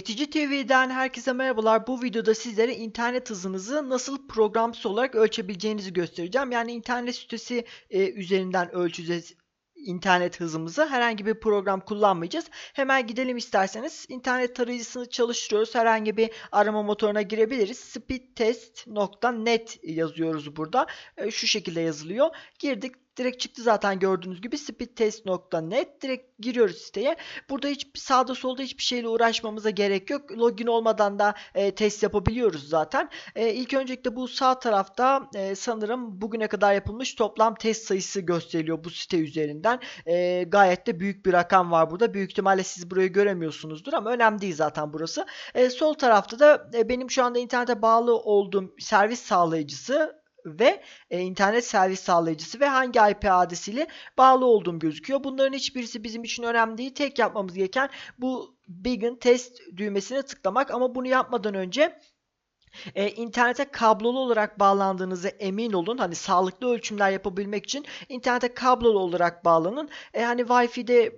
Eğitici TV'den herkese merhabalar. Bu videoda sizlere internet hızınızı nasıl programsız olarak ölçebileceğinizi göstereceğim. Yani internet sitesi e, üzerinden ölçeceğiz internet hızımızı. Herhangi bir program kullanmayacağız. Hemen gidelim isterseniz. İnternet tarayıcısını çalıştırıyoruz. Herhangi bir arama motoruna girebiliriz. speedtest.net yazıyoruz burada. E, şu şekilde yazılıyor. Girdik. Direkt çıktı zaten gördüğünüz gibi speedtest.net direkt giriyoruz siteye. Burada hiç sağda solda hiçbir şeyle uğraşmamıza gerek yok. Login olmadan da e, test yapabiliyoruz zaten. E, ilk öncelikle bu sağ tarafta e, sanırım bugüne kadar yapılmış toplam test sayısı gösteriliyor bu site üzerinden. E, gayet de büyük bir rakam var burada. Büyük ihtimalle siz burayı göremiyorsunuzdur ama önemli değil zaten burası. E, sol tarafta da e, benim şu anda internete bağlı olduğum servis sağlayıcısı ve e, internet servis sağlayıcısı ve hangi IP adresiyle bağlı olduğum gözüküyor. Bunların hiçbirisi bizim için önemli değil. Tek yapmamız gereken bu Begin Test düğmesine tıklamak ama bunu yapmadan önce e, internete kablolu olarak bağlandığınızı emin olun. Hani sağlıklı ölçümler yapabilmek için internete kablolu olarak bağlanın. E, hani Wi-Fi'de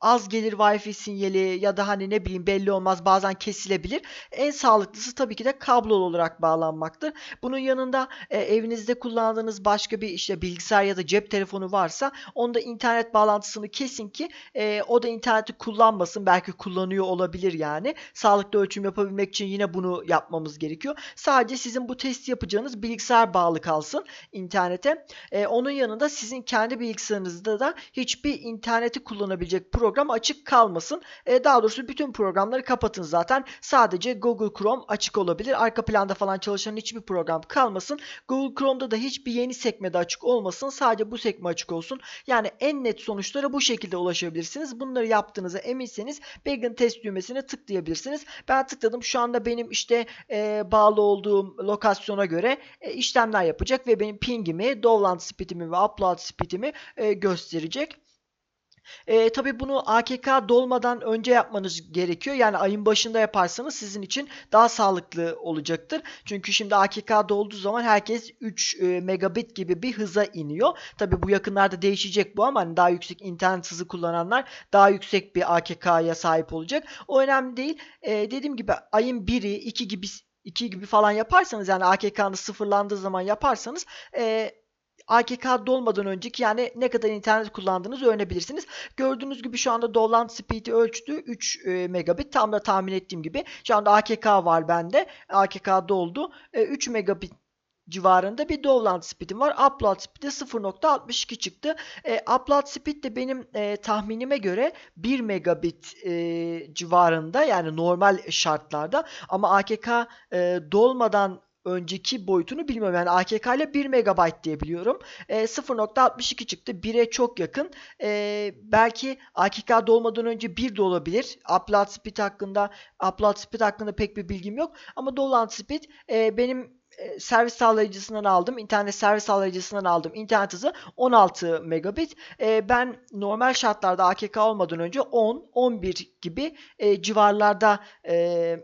az gelir Wi-Fi sinyali ya da hani ne bileyim belli olmaz bazen kesilebilir. En sağlıklısı tabii ki de kablolu olarak bağlanmaktır. Bunun yanında e, evinizde kullandığınız başka bir işte bilgisayar ya da cep telefonu varsa onda internet bağlantısını kesin ki e, o da interneti kullanmasın. Belki kullanıyor olabilir yani. Sağlıklı ölçüm yapabilmek için yine bunu yapmamız gerekiyor. Sadece sizin bu testi yapacağınız bilgisayar bağlı kalsın internete. E, onun yanında sizin kendi bilgisayarınızda da hiçbir interneti kullanabilecek program açık kalmasın. E, daha doğrusu bütün programları kapatın zaten. Sadece Google Chrome açık olabilir. Arka planda falan çalışan hiçbir program kalmasın. Google Chrome'da da hiçbir yeni sekmede açık olmasın. Sadece bu sekme açık olsun. Yani en net sonuçlara bu şekilde ulaşabilirsiniz. Bunları yaptığınıza eminseniz Begin test düğmesine tıklayabilirsiniz. Ben tıkladım. Şu anda benim işte e, bağlı olduğum lokasyona göre e, işlemler yapacak ve benim pingimi, download speedimi ve upload speedimi e, gösterecek. E, tabii bunu AKK dolmadan önce yapmanız gerekiyor. Yani ayın başında yaparsanız sizin için daha sağlıklı olacaktır. Çünkü şimdi AKK dolduğu zaman herkes 3 e, megabit gibi bir hıza iniyor. Tabii bu yakınlarda değişecek bu ama hani daha yüksek internet hızı kullananlar daha yüksek bir AKK'ya sahip olacak. O önemli değil. E, dediğim gibi ayın 1'i 2 gibi 2 gibi falan yaparsanız yani AKK'nız sıfırlandığı zaman yaparsanız e, AKK dolmadan önceki yani ne kadar internet kullandığınızı öğrenebilirsiniz. Gördüğünüz gibi şu anda download speed'i ölçtü 3 e, megabit. Tam da tahmin ettiğim gibi. Şu anda AKK var bende. AKK doldu. E, 3 megabit civarında bir download speed'im var. Upload speed de 0.62 çıktı. E, upload speed de benim e, tahminime göre 1 megabit e, civarında yani normal şartlarda ama AKK e, dolmadan önceki boyutunu bilmiyorum. Yani AKK ile 1 MB diye biliyorum. E, 0.62 çıktı. 1'e çok yakın. E, belki AKK dolmadan önce 1 de olabilir. Upload speed hakkında upload speed hakkında pek bir bilgim yok. Ama download speed e, benim e, servis sağlayıcısından aldım. internet servis sağlayıcısından aldım. İnternet hızı 16 megabit. E, ben normal şartlarda AKK olmadan önce 10, 11 gibi e, civarlarda e,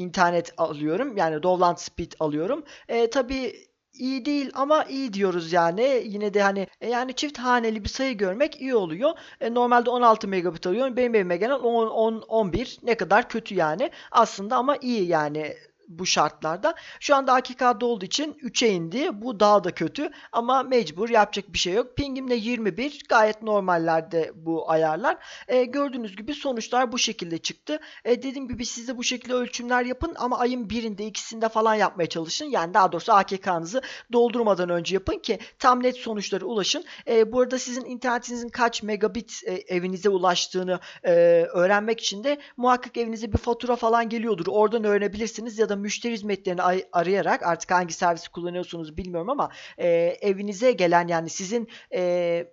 internet alıyorum. Yani download speed alıyorum. E, tabii iyi değil ama iyi diyoruz yani. Yine de hani e, yani çift haneli bir sayı görmek iyi oluyor. E, normalde 16 megabit alıyorum. Benim evime gelen 10, 10, 11 ne kadar kötü yani. Aslında ama iyi yani bu şartlarda. Şu anda AKK'da olduğu için 3'e indi. Bu daha da kötü ama mecbur yapacak bir şey yok. Pingim de 21. Gayet normallerde bu ayarlar. E, gördüğünüz gibi sonuçlar bu şekilde çıktı. E, dediğim gibi siz de bu şekilde ölçümler yapın ama ayın birinde ikisinde falan yapmaya çalışın. Yani daha doğrusu AKK'nızı doldurmadan önce yapın ki tam net sonuçlara ulaşın. E, bu arada sizin internetinizin kaç megabit e, evinize ulaştığını e, öğrenmek için de muhakkak evinize bir fatura falan geliyordur. Oradan öğrenebilirsiniz ya da müşteri hizmetlerini arayarak artık hangi servisi kullanıyorsunuz bilmiyorum ama e, evinize gelen yani sizin e,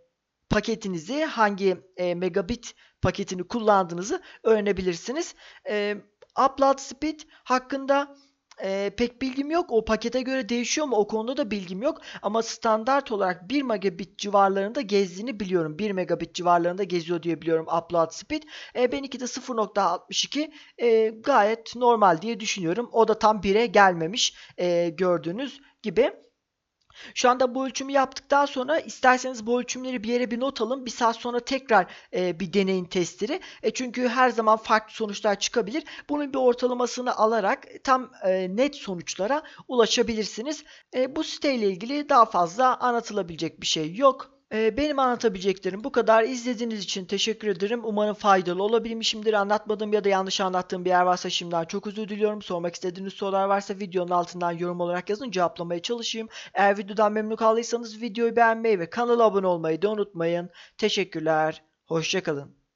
paketinizi hangi e, megabit paketini kullandığınızı öğrenebilirsiniz. E, upload speed hakkında e, pek bilgim yok. O pakete göre değişiyor mu? O konuda da bilgim yok. Ama standart olarak 1 megabit civarlarında gezdiğini biliyorum. 1 megabit civarlarında geziyor diye biliyorum upload speed. E, benimki de 0.62 e, gayet normal diye düşünüyorum. O da tam 1'e gelmemiş e, gördüğünüz gibi. Şu anda bu ölçümü yaptıktan sonra isterseniz bu ölçümleri bir yere bir not alın. Bir saat sonra tekrar e, bir deneyin testleri. E, çünkü her zaman farklı sonuçlar çıkabilir. Bunun bir ortalamasını alarak tam e, net sonuçlara ulaşabilirsiniz. E, bu siteyle ilgili daha fazla anlatılabilecek bir şey yok. E, benim anlatabileceklerim bu kadar. İzlediğiniz için teşekkür ederim. Umarım faydalı olabilmişimdir. Anlatmadığım ya da yanlış anlattığım bir yer varsa şimdiden çok özür diliyorum. Sormak istediğiniz sorular varsa videonun altından yorum olarak yazın cevaplamaya çalışayım. Eğer videodan memnun kaldıysanız videoyu beğenmeyi ve kanala abone olmayı da unutmayın. Teşekkürler. Hoşçakalın.